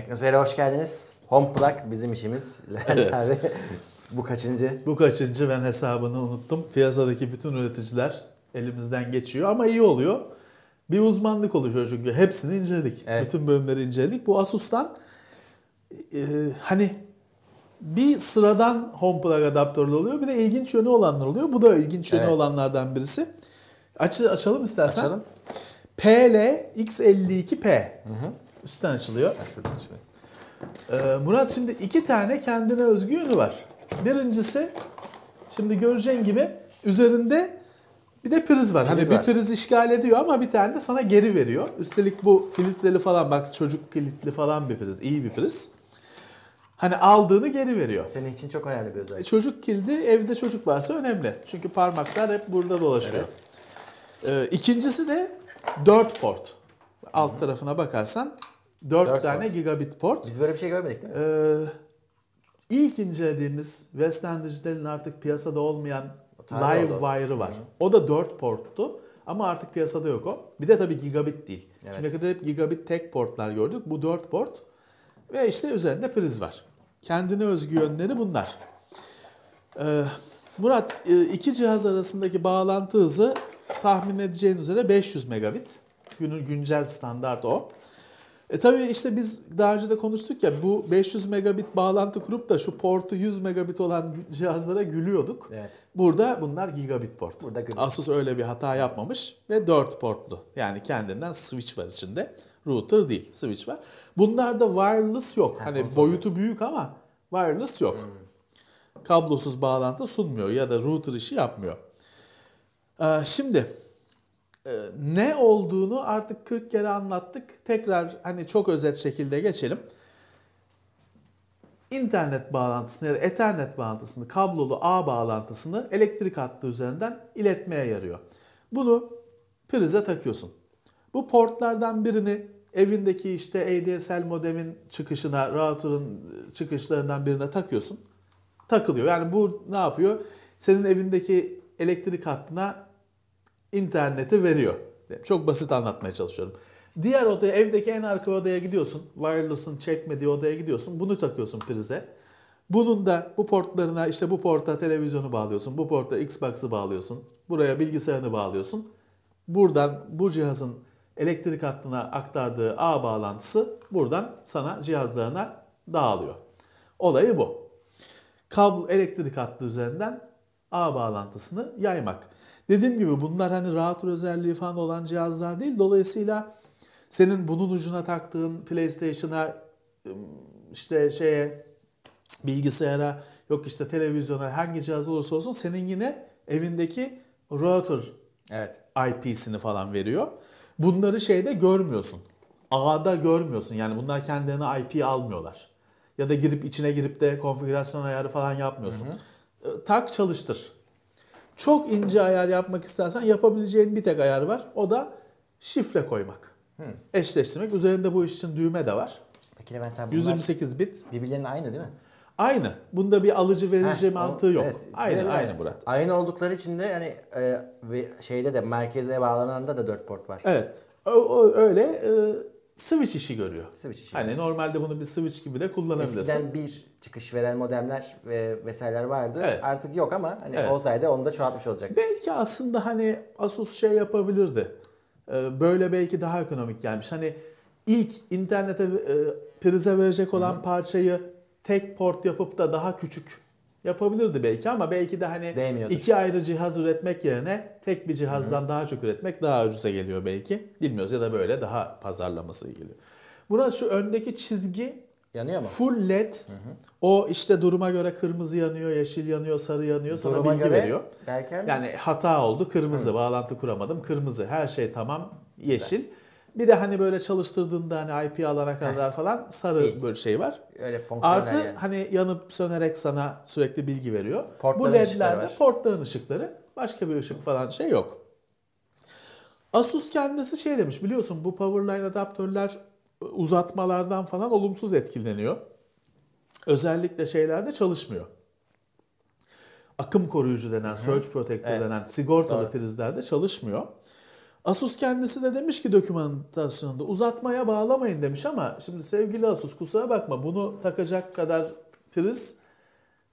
Teknoseyir'e hoş geldiniz. Home Plug bizim işimiz. Evet. abi. Bu kaçıncı? Bu kaçıncı ben hesabını unuttum. Piyasadaki bütün üreticiler elimizden geçiyor ama iyi oluyor. Bir uzmanlık oluşuyor çünkü hepsini inceledik. Evet. Bütün bölümleri inceledik. Bu Asus'tan e, hani bir sıradan home plug adaptörlü oluyor. Bir de ilginç yönü olanlar oluyor. Bu da ilginç yönü Evet. olanlardan birisi. Aç, açalım istersen. Açalım. PL X52P. Üstten açılıyor. Şuradan şöyle. Ee, Murat şimdi iki tane kendine özgü yönü var. Birincisi şimdi göreceğin gibi üzerinde bir de priz var. Priz hani var. bir priz işgal ediyor ama bir tane de sana geri veriyor. Üstelik bu filtreli falan bak çocuk kilitli falan bir priz. iyi bir priz. Hani aldığını geri veriyor. Senin için çok önemli bir özellik. Çocuk kilidi evde çocuk varsa önemli. Çünkü parmaklar hep burada dolaşıyor. Ee, ikincisi de 4 port. Alt tarafına bakarsan 4, Dört tane gigabit port. Biz böyle bir şey görmedik değil mi? Ee, ilk incelediğimiz Western Digital'in artık piyasada olmayan Tane Live oldu. Wire'ı var. O da 4 porttu ama artık piyasada yok o. Bir de tabii gigabit değil. Evet. Şimdiye kadar hep gigabit tek portlar gördük. Bu 4 port ve işte üzerinde priz var. Kendine özgü yönleri bunlar. Ee, Murat e, iki cihaz arasındaki bağlantı hızı tahmin edeceğin üzere 500 megabit. Günün güncel standart o. E tabii işte biz daha önce de konuştuk ya bu 500 megabit bağlantı kurup da şu portu 100 megabit olan cihazlara gülüyorduk. Evet. Burada bunlar gigabit port. Burada gigabit. Asus öyle bir hata yapmamış ve 4 portlu. Yani kendinden switch var içinde. Router değil, switch var. Bunlarda wireless yok. hani konsol boyutu büyük ama wireless yok. Kablosuz bağlantı sunmuyor ya da router işi yapmıyor. Ee, şimdi ne olduğunu artık 40 kere anlattık. Tekrar hani çok özet şekilde geçelim. İnternet bağlantısını ya da Ethernet bağlantısını, kablolu ağ bağlantısını elektrik hattı üzerinden iletmeye yarıyor. Bunu prize takıyorsun. Bu portlardan birini evindeki işte ADSL modemin çıkışına, router'ın çıkışlarından birine takıyorsun. Takılıyor. Yani bu ne yapıyor? Senin evindeki elektrik hattına interneti veriyor. Çok basit anlatmaya çalışıyorum. Diğer odaya, evdeki en arka odaya gidiyorsun. Wireless'ın çekmediği odaya gidiyorsun. Bunu takıyorsun prize. Bunun da bu portlarına işte bu porta televizyonu bağlıyorsun. Bu porta Xbox'ı bağlıyorsun. Buraya bilgisayarını bağlıyorsun. Buradan bu cihazın elektrik hattına aktardığı ağ bağlantısı buradan sana cihazlarına dağılıyor. Olayı bu kablo elektrik hattı üzerinden ağ bağlantısını yaymak. Dediğim gibi bunlar hani router özelliği falan olan cihazlar değil. Dolayısıyla senin bunun ucuna taktığın PlayStation'a işte şeye bilgisayara yok işte televizyona hangi cihaz olursa olsun senin yine evindeki router Evet. IP'sini falan veriyor. Bunları şeyde görmüyorsun. Ağda görmüyorsun. Yani bunlar kendilerine IP almıyorlar. Ya da girip içine girip de konfigürasyon ayarı falan yapmıyorsun. E, Tak çalıştır. Çok ince ayar yapmak istersen yapabileceğin bir tek ayar var. O da şifre koymak. Eşleştirmek. Üzerinde bu iş için düğme de var. Peki Levent abi bunlar 128 bit. birbirlerinin aynı değil mi? Aynı. Bunda bir alıcı verici Heh, mantığı o- yok. evet. Aynı Birebir aynı Murat. Aynı oldukları için de yani e, şeyde de merkeze bağlananda da 4 port var. Evet. O, o öyle e, switch işi görüyor. Switch işi. Hani normalde bunu bir switch gibi de kullanabilirsin. Eskiden bir çıkış veren modemler ve vesaireler vardı. Evet. Artık yok ama hani Evet. olsaydı onu da çoğaltmış olacak. Belki aslında hani Asus şey yapabilirdi. Ee, Böyle belki daha ekonomik gelmiş. Hani ilk internete e, prize verecek olan parçayı tek port yapıp da daha küçük yapabilirdi belki ama belki de hani Değmiyordur. iki ayrı cihaz üretmek yerine tek bir cihazdan daha çok üretmek daha ucuza geliyor belki. Bilmiyoruz ya da böyle daha pazarlaması geliyor. Murat şu öndeki çizgi Yanıyor mu? full led. O işte duruma göre kırmızı yanıyor, yeşil yanıyor, sarı yanıyor. Sana Duruma bilgi göre veriyor. derken Yani hata oldu kırmızı, bağlantı kuramadım kırmızı, her şey tamam yeşil. Bir de hani böyle çalıştırdığında hani IP alana kadar falan sarı İyi. böyle şey var. öyle fonksiyonel Artı yani. hani yanıp sönerek sana sürekli bilgi veriyor. Portların Bu ledlerde portların ışıkları başka bir ışık falan şey yok. Asus kendisi şey demiş biliyorsun bu powerline adaptörler e, uzatmalardan falan olumsuz etkileniyor. Özellikle şeylerde çalışmıyor. Akım koruyucu denen, surge protector Evet. denen sigortalı Doğru. prizlerde çalışmıyor. Asus kendisi de demiş ki dokümantasyonda uzatmaya bağlamayın demiş ama şimdi sevgili Asus kusura bakma bunu takacak kadar priz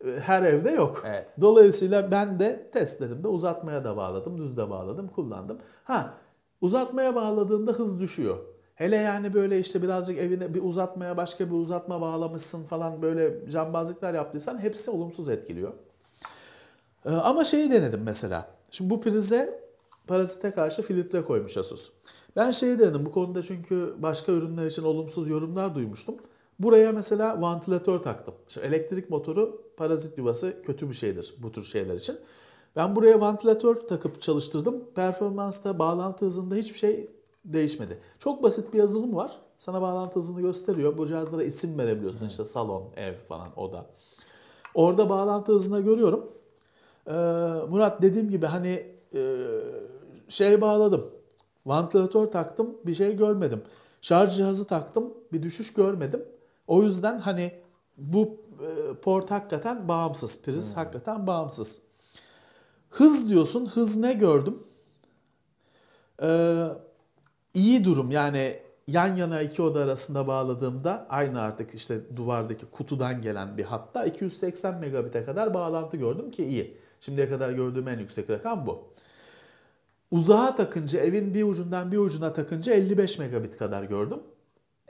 e, her evde yok. Evet. Dolayısıyla ben de testlerimde uzatmaya da bağladım, düz de bağladım, kullandım. Ha uzatmaya bağladığında hız düşüyor. Hele yani böyle işte birazcık evine bir uzatmaya başka bir uzatma bağlamışsın falan böyle cambazlıklar yaptıysan hepsi olumsuz etkiliyor. Ee, Ama şeyi denedim mesela. Şimdi bu prize parazite karşı filtre koymuş Asus. Ben şeyi denedim bu konuda çünkü başka ürünler için olumsuz yorumlar duymuştum. Buraya mesela vantilatör taktım. Şimdi elektrik motoru parazit yuvası kötü bir şeydir bu tür şeyler için. Ben buraya vantilatör takıp çalıştırdım. Performansta, bağlantı hızında hiçbir şey değişmedi. Çok basit bir yazılım var. Sana bağlantı hızını gösteriyor. Bu cihazlara isim verebiliyorsun. işte salon, ev falan, oda. Orada bağlantı hızına görüyorum. Ee, Murat dediğim gibi hani e, şey bağladım. Vantilatör taktım bir şey görmedim. Şarj cihazı taktım bir düşüş görmedim. O yüzden hani bu e, port hakikaten bağımsız. Priz hakikaten bağımsız. Hız diyorsun. Hız ne gördüm? Ee, iyi durum yani yan yana iki oda arasında bağladığımda aynı artık işte duvardaki kutudan gelen bir hatta 280 megabit'e kadar bağlantı gördüm ki iyi. Şimdiye kadar gördüğüm en yüksek rakam bu. Uzağa takınca evin bir ucundan bir ucuna takınca 55 megabit kadar gördüm.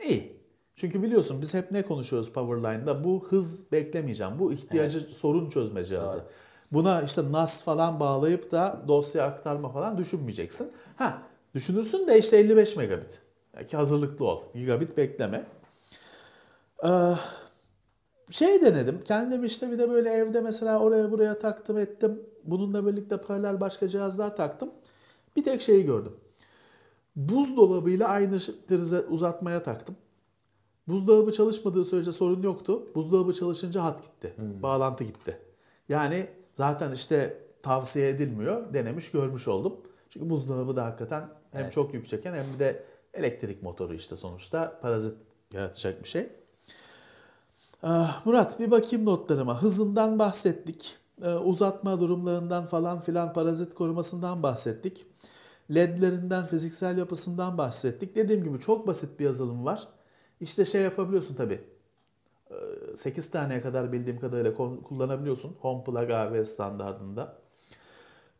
İyi. Çünkü biliyorsun biz hep ne konuşuyoruz Powerline'da? Bu hız beklemeyeceğim. Bu ihtiyacı sorun çözme cihazı. Buna işte NAS falan bağlayıp da dosya aktarma falan düşünmeyeceksin. Ha düşünürsün de işte 55 megabit. Belki hazırlıklı ol. Gigabit bekleme. Ee, şey denedim. Kendim işte bir de böyle evde mesela oraya buraya taktım ettim. Bununla birlikte paralel başka cihazlar taktım. Bir tek şeyi gördüm. Buzdolabıyla aynı prize uzatmaya taktım. Buzdolabı çalışmadığı sürece sorun yoktu. Buzdolabı çalışınca hat gitti. Bağlantı gitti. Yani zaten işte tavsiye edilmiyor. Denemiş görmüş oldum. Çünkü buzdolabı da hakikaten hem Evet. çok yük çeken hem de elektrik motoru işte sonuçta parazit yaratacak bir şey. Ah, Murat bir bakayım notlarıma. Hızından bahsettik. Ee, uzatma durumlarından falan filan parazit korumasından bahsettik. LED'lerinden, fiziksel yapısından bahsettik. Dediğim gibi çok basit bir yazılım var. İşte şey yapabiliyorsun tabii. 8 taneye kadar bildiğim kadarıyla kullanabiliyorsun. Home Plug AV standartında.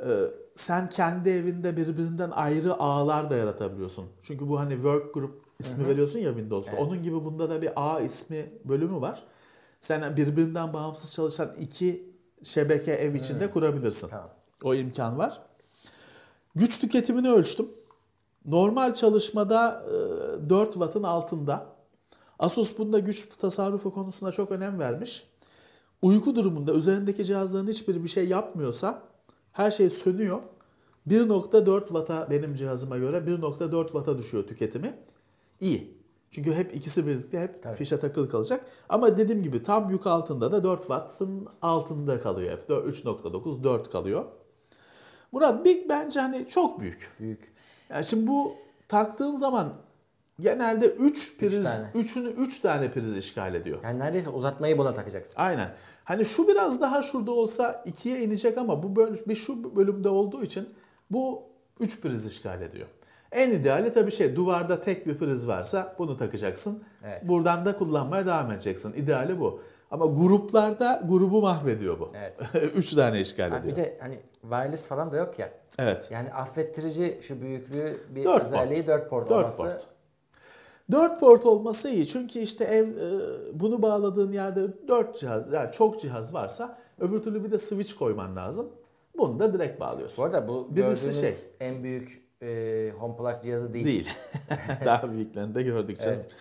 Ee, sen kendi evinde birbirinden ayrı ağlar da yaratabiliyorsun. Çünkü bu hani work group ismi veriyorsun ya Windows'ta. Evet. Onun gibi bunda da bir ağ ismi bölümü var. Sen birbirinden bağımsız çalışan iki şebeke ev içinde kurabilirsin. Tamam. O imkan var. Güç tüketimini ölçtüm. Normal çalışmada e, 4 wattın altında. Asus bunda güç tasarrufu konusunda çok önem vermiş. Uyku durumunda üzerindeki cihazların hiçbiri bir şey yapmıyorsa her şey sönüyor. 1.4 watt'a benim cihazıma göre 1.4 watt'a düşüyor tüketimi. İyi. Çünkü hep ikisi birlikte hep Tabii. fişe takılı kalacak. Ama dediğim gibi tam yük altında da 4 watt'ın altında kalıyor hep. 3.9 4 kalıyor. Murat Big bence hani çok büyük. Büyük. Yani şimdi bu taktığın zaman genelde 3 priz, tane. 3'ünü 3 tane priz işgal ediyor. Yani neredeyse uzatmayı buna takacaksın. Aynen. Hani şu biraz daha şurada olsa 2'ye inecek ama bu böl bir şu bölümde olduğu için bu 3 priz işgal ediyor. En ideali tabii şey duvarda tek bir priz varsa bunu takacaksın. Evet. Buradan da kullanmaya devam edeceksin. İdeali bu. Ama gruplarda grubu mahvediyor bu. Evet. 3 tane işgal Ha, ediyor. bir de hani wireless falan da yok ya. Evet. Yani affettirici şu büyüklüğü bir Dört özelliği 4 port 4 olması. port. 4 port olması iyi. Çünkü işte ev e, bunu bağladığın yerde 4 cihaz yani çok cihaz varsa öbür türlü bir de switch koyman lazım. Bunu da direkt bağlıyorsun. Bu arada bu Birisi gördüğünüz şey. en büyük e, home plug cihazı değil. Değil. Daha büyüklerini de gördük canım. Evet.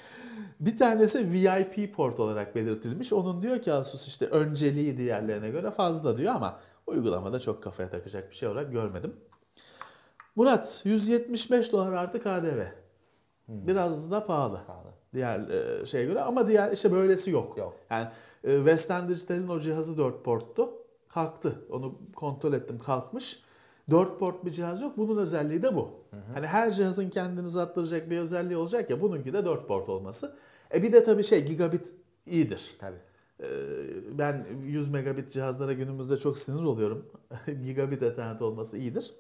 Bir tanesi VIP port olarak belirtilmiş. Onun diyor ki Asus işte önceliği diğerlerine göre fazla diyor ama uygulamada çok kafaya takacak bir şey olarak görmedim. Murat 175 dolar artı KDV. Biraz da pahalı. Pahalı. Diğer e, şeye göre ama diğer işte böylesi yok. Yok. Yani e, Western Digital'in o cihazı 4 porttu. Kalktı. Onu kontrol ettim kalkmış. 4 port bir cihaz yok. Bunun özelliği de bu. Hani her cihazın kendini zattıracak bir özelliği olacak ya bununki de 4 port olması. E bir de tabii şey gigabit iyidir. Tabii. Ee, Ben 100 megabit cihazlara günümüzde çok sinir oluyorum. Gigabit ethernet olması iyidir.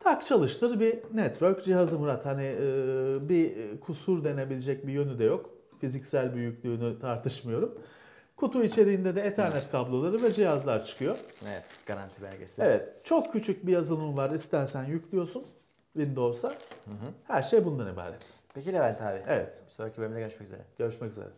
Tak çalıştır bir network cihazı Murat. Hani e, bir kusur denebilecek bir yönü de yok. Fiziksel büyüklüğünü tartışmıyorum. Kutu içeriğinde de Ethernet kabloları ve cihazlar çıkıyor. Evet, garanti belgesi. Evet, çok küçük bir yazılım var. İstersen yüklüyorsun Windows'a. Her şey bundan ibaret. Peki Levent abi. Evet, Bir sonraki bölümde görüşmek üzere. görüşmek üzere.